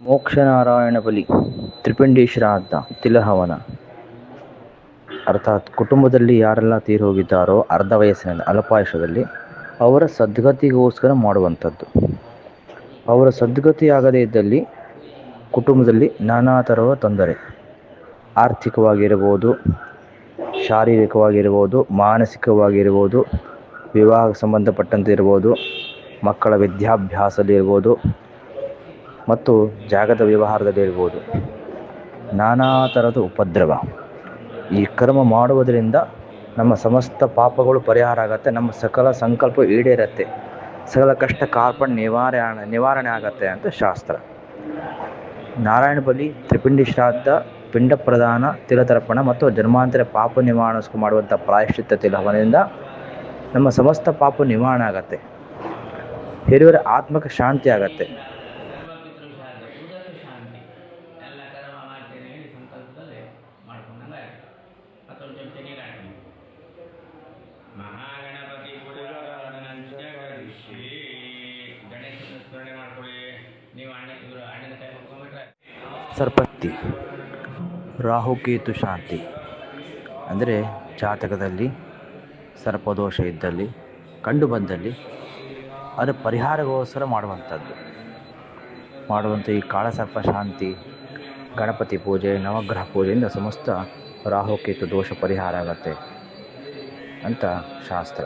ಮೋಕ್ಷನಾರಾಯಣ ಬಲಿ ತ್ರಿಪಿಂಡಿ ಶ್ರಾದ್ದ ತಿಲಹವನ. ಅರ್ಥಾತ್ ಕುಟುಂಬದಲ್ಲಿ ಯಾರೆಲ್ಲ ತೀರಿ ಹೋಗಿದ್ದಾರೋ ಅರ್ಧ ವಯಸ್ಸಿನಲ್ಲಿ ಅಲ್ಪಾಯುಷದಲ್ಲಿ ಅವರ ಸದ್ಗತಿಗೋಸ್ಕರ ಮಾಡುವಂಥದ್ದು. ಅವರ ಸದ್ಗತಿ ಆಗದೇ ಇದ್ದಲ್ಲಿ ಕುಟುಂಬದಲ್ಲಿ ನಾನಾ ಥರದ ತೊಂದರೆ. ಆರ್ಥಿಕವಾಗಿರ್ಬೋದು, ಶಾರೀರಿಕವಾಗಿರ್ಬೋದು, ಮಾನಸಿಕವಾಗಿರ್ಬೋದು ವಿವಾಹ ಸಂಬಂಧಪಟ್ಟಂತೆ ಇರ್ಬೋದು ಮಕ್ಕಳ ವಿದ್ಯಾಭ್ಯಾಸದಲ್ಲಿರ್ಬೋದು ಮತ್ತು ಜಾಗದ ವ್ಯವಹಾರದಲ್ಲಿ ಇರ್ಬೋದು ನಾನಾ ಥರದ ಉಪದ್ರವ. ಈ ಕರ್ಮ ಮಾಡುವುದರಿಂದ ನಮ್ಮ ಸಮಸ್ತ ಪಾಪಗಳು ಪರಿಹಾರ ಆಗುತ್ತೆ, ನಮ್ಮ ಸಕಲ ಸಂಕಲ್ಪ ಈಡೇರುತ್ತೆ. ಸಕಲ ಕಷ್ಟ ಕಾರ್ಪಣ್ಯ ನಿವಾರಣೆ ನಿವಾರಣೆ ಆಗತ್ತೆ ಅಂತ ಶಾಸ್ತ್ರ. ನಾರಾಯಣ ಬಲಿ, ತ್ರಿಪಿಂಡಿ ಶ್ರಾದ್ದ, ಪಿಂಡ ಪ್ರದಾನ, ತಿಲತರ್ಪಣ ಮತ್ತು ಜನ್ಮಾಂತರ ಪಾಪ ನಿವಾರಣೆ ಮಾಡುವಂಥ ಪ್ರಾಯಶ್ಚಿತ್ತ ತಿಲಹವನದಿಂದ ನಮ್ಮ ಸಮಸ್ತ ಪಾಪ ನಿವಾರಣೆ ಆಗತ್ತೆ. ಹಿರಿಯರ ಆತ್ಮಕ ಶಾಂತಿ ಆಗತ್ತೆ. ನೀರು ಹಾಕಿ ಮಹಾಗಣಪತಿ ಗಣೇಶನ ಸ್ಮರಣೆ ನೀವು ಇವರು ಸರ್ಪತ್ತಿ ರಾಹುಕೇತು ಶಾಂತಿ. ಅಂದರೆ ಜಾತಕದಲ್ಲಿ ಸರ್ಪದೋಷ ಇದ್ದಲ್ಲಿ, ಕಂಡು ಬಂದಲ್ಲಿ ಅದು ಪರಿಹಾರಗೋಸ್ಕರ ಮಾಡುವಂಥದ್ದು. ಮಾಡುವಂಥ ಈ ಕಾಳಸರ್ಪ ಶಾಂತಿ, ಗಣಪತಿ ಪೂಜೆ, ನವಗ್ರಹ ಪೂಜೆಯಿಂದ ಸಮಸ್ತ ರಾಹುಕೇತು ದೋಷ ಪರಿಹಾರ ಆಗತ್ತೆ ಅಂತ ಶಾಸ್ತ್ರ.